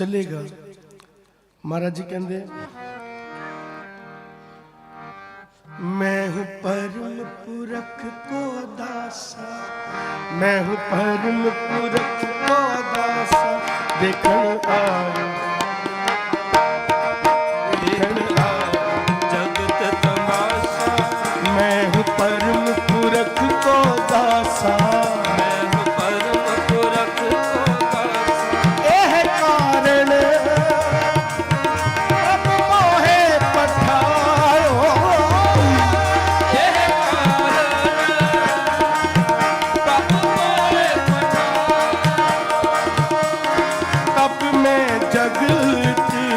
ਚੱਲੇਗਾ ਮਹਾਰਾਜ ਜੀ ਕਹਿੰਦੇ मैं हूँ परम पुरख को दासा मैं हूँ परम पुरख को दासा देखन आओ जगती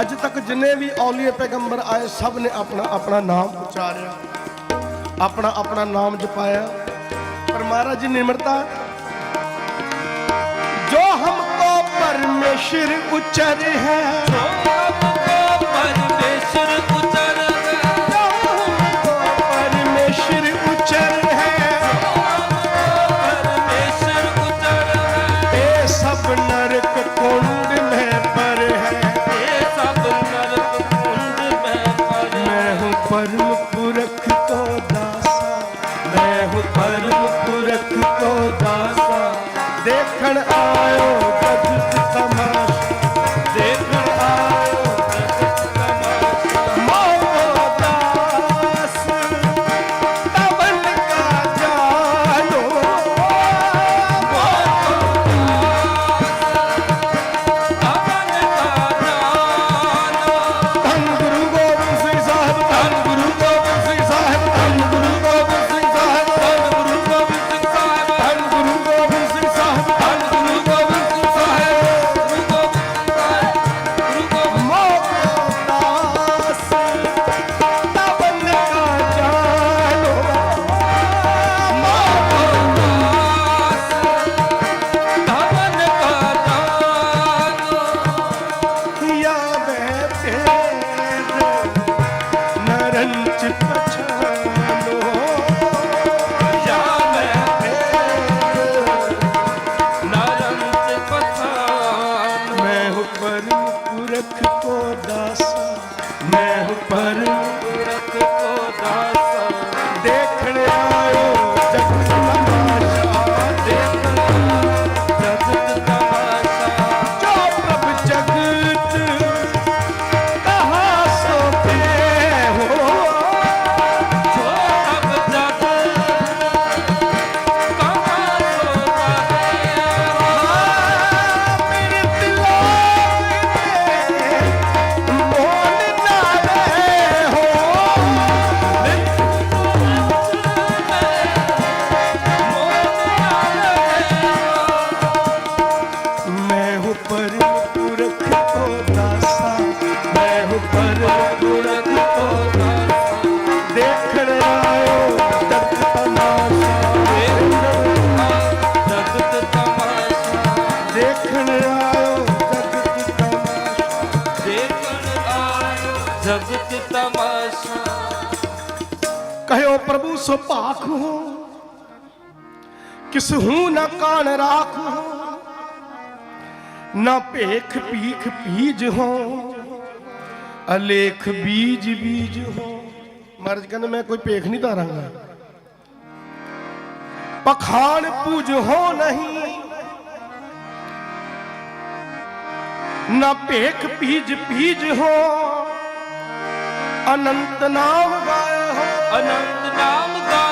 ਅੱਜ ਤੱਕ ਜਿੰਨੇ ਵੀ ਔਲੀਏ ਪੈਗੰਬਰ ਆਏ, ਸਭ ਨੇ ਆਪਣਾ ਆਪਣਾ ਨਾਮ ਉਚਾਰਿਆ। ਆਪਣਾ ਆਪਣਾ ਨਾਮ ਜਪਾਇਆ। ਪਰ ਮਹਾਰਾਜ ਜੀ, ਨਿਮਰਤਾ। ਜੋ ਹਮਕੋ ਪਰਮੇਸ਼ਰ ਉਚਰ ਹੈ ਜੋ ਜਗਤ ਤਮਾਸ਼ਾ। ਕਹਿਓ ਪ੍ਰਭੂ ਸੋ ਭਾਖ ਹੋ, ਕਿਸ ਹੂੰ ਨਾ ਕਾਣ ਰਾਖ ਹੋ, ਨਾ ਭੇਖ ਭੀਖ ਭੀਜ ਹੋ, ਅਲੇਖ ਬੀਜ ਬੀਜ ਹੋ। ਮਹਾਰਾਜ ਕਹਿੰਦੇ, ਮੈਂ ਕੋਈ ਭੇਖ ਨਹੀਂ ਧਾਰਾਂਗਾ। ਪਖਾਨ ਪੂਜ ਹੋ ਨਹੀਂ, ਨਾ ਭੇਖ ਭੀਜ ਭੀਜ ਹੋ। અનંત નામ ગાય અનંત નામ ગાય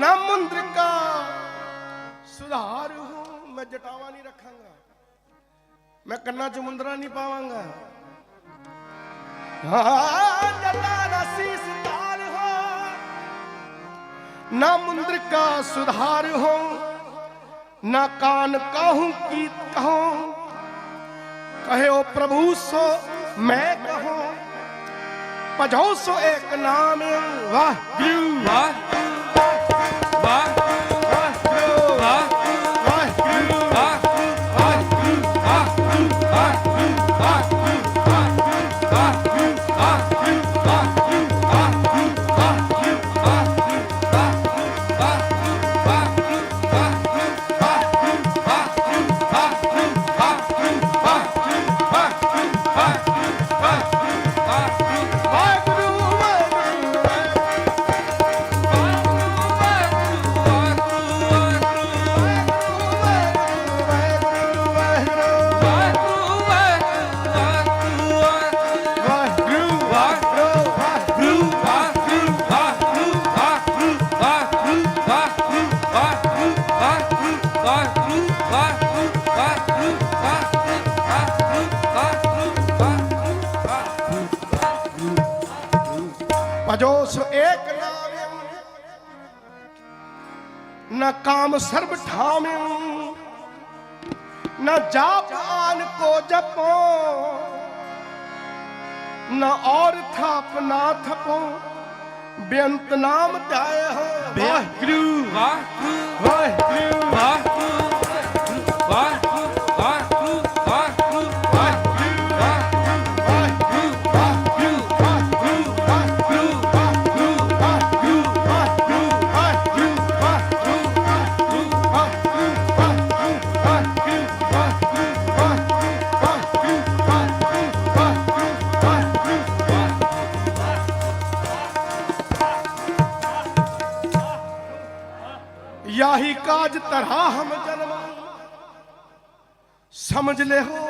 ਨਾ ਮੁੰਦਰਕਾ। ਸੁਧਾਰ ਹੂੰ, ਮੈਂ ਜਟਾਵਾ ਨਹੀਂ ਰੱਖਾਂਗਾ। ਮੈਂ ਕੰਨਾਂ 'ਚ ਮੁੰਦਰਾ ਨਹੀਂ ਪਾਵਾਂਗਾ। ਹਾਂ, ਜਟਾ ਨਾ ਸੀਸ ਤਾਰ ਹੋ। ਨਾ ਮੁੰਦਰਕਾ ਸੁਧਾਰ ਹੋ। ਨਾ ਕਾਨ ਕਾਹੂ ਕੀ ਕਹੋ। ਕਹਿਓ ਪ੍ਰਭੂ, ਸੋ ਮੈਂ ਕਹੋ। ਭਜੋ ਸੋ ਇੱਕ ਨਾਮ, ਵਾਹਿਗੁਰੂ। ਵਾਹ સો એક નાવ્યું ના કામ સર્વ ઠામ્યું ના જાપાન કો જપો ના ઓર થાપ ના થપો બેંત નામ ધ્યાય વાહ ગુરુ વાહ ગુરુ વાહ ગુરુ વાહ तरहा हम जन्म समझ ले हो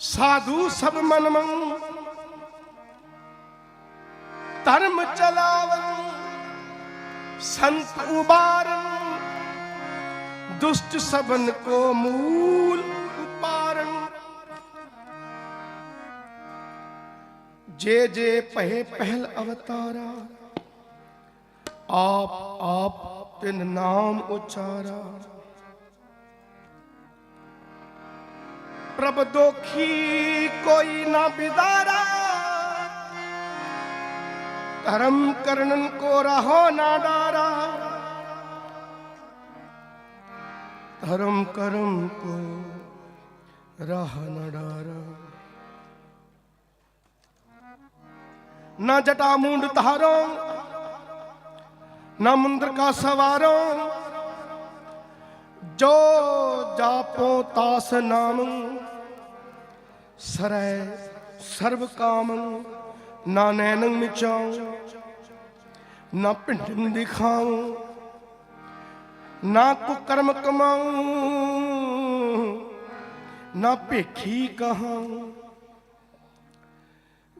साधु सब मन मन धर्म चलावन संत उबारन दुष्ट सबन को मूल उपारन जे जे पहे पहल अवतारा आप आप ਤਿੰਨ ਨਾਮ ਉਚਾਰਾ। ਪ੍ਰਭ ਦੋਖੀ ਕੋਈ ਨਾ ਬਿਦਾਰਾ। ਧਰਮ ਕਰਨ ਕੋ ਰਹੋ ਨਾ ਡਾਰਾ। ਧਰਮ ਕਰਮ ਕੋ ਰਹ ਨਾ ਡਾਰਾ। ਨਾ ਜਟਾ ਮੁੰਡ ਧਾਰੋ ਨਾ ਮੰਦਰ ਕਾ ਸਵਾਰੋ। ਜੋ ਜਾਪੋ ਤਾਸ ਨਾਮ। ਸਰੈ ਸਰਬ ਕਾਮ। ਨਾ ਨੈਨ ਮਿਚਾਉ। ਨਾ ਪਿੰਡਨ ਦਿਖਾਉ। ਨਾ ਕੋ ਕਰਮ ਕਮਾਉ। ਨਾ ਭੇਖੀ ਕਹਾਂ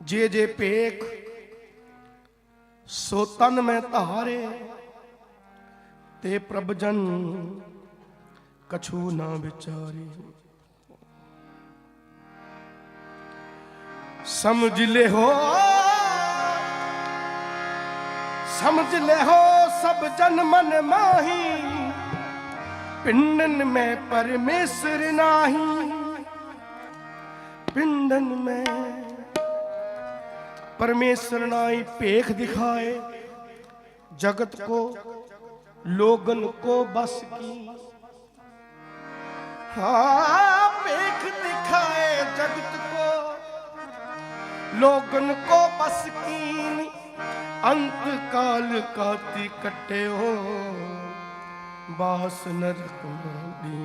ਜੇ ਜੇ ਭੇਖ ਸੋ ਤਨ ਮੈਂ ਧਾਰੇ ਤੇ ਪ੍ਰਭ ਜਨ ਕਛੂ ਨਾ ਵਿਚਾਰੇ। ਸਮਝ ਲੈ ਹੋ। ਸਮਝ ਲੈ ਹੋ ਸਭ ਜਨ ਮਨ ਮਾਹੀ। ਪਿੰਡਨ ਮੈਂ ਪਰਮੇਸ਼ਰ ਨਾਹੀ। ਪਿੰਡਨ ਮੈਂ परमेश्वर नाई पेख दिखाए जगत को लोगन को बस की हाँ पेख दिखाए जगत को लोगन को बस की अंत काल काती कटे हो बास नरक में दी।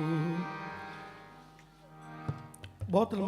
बहुत लंबा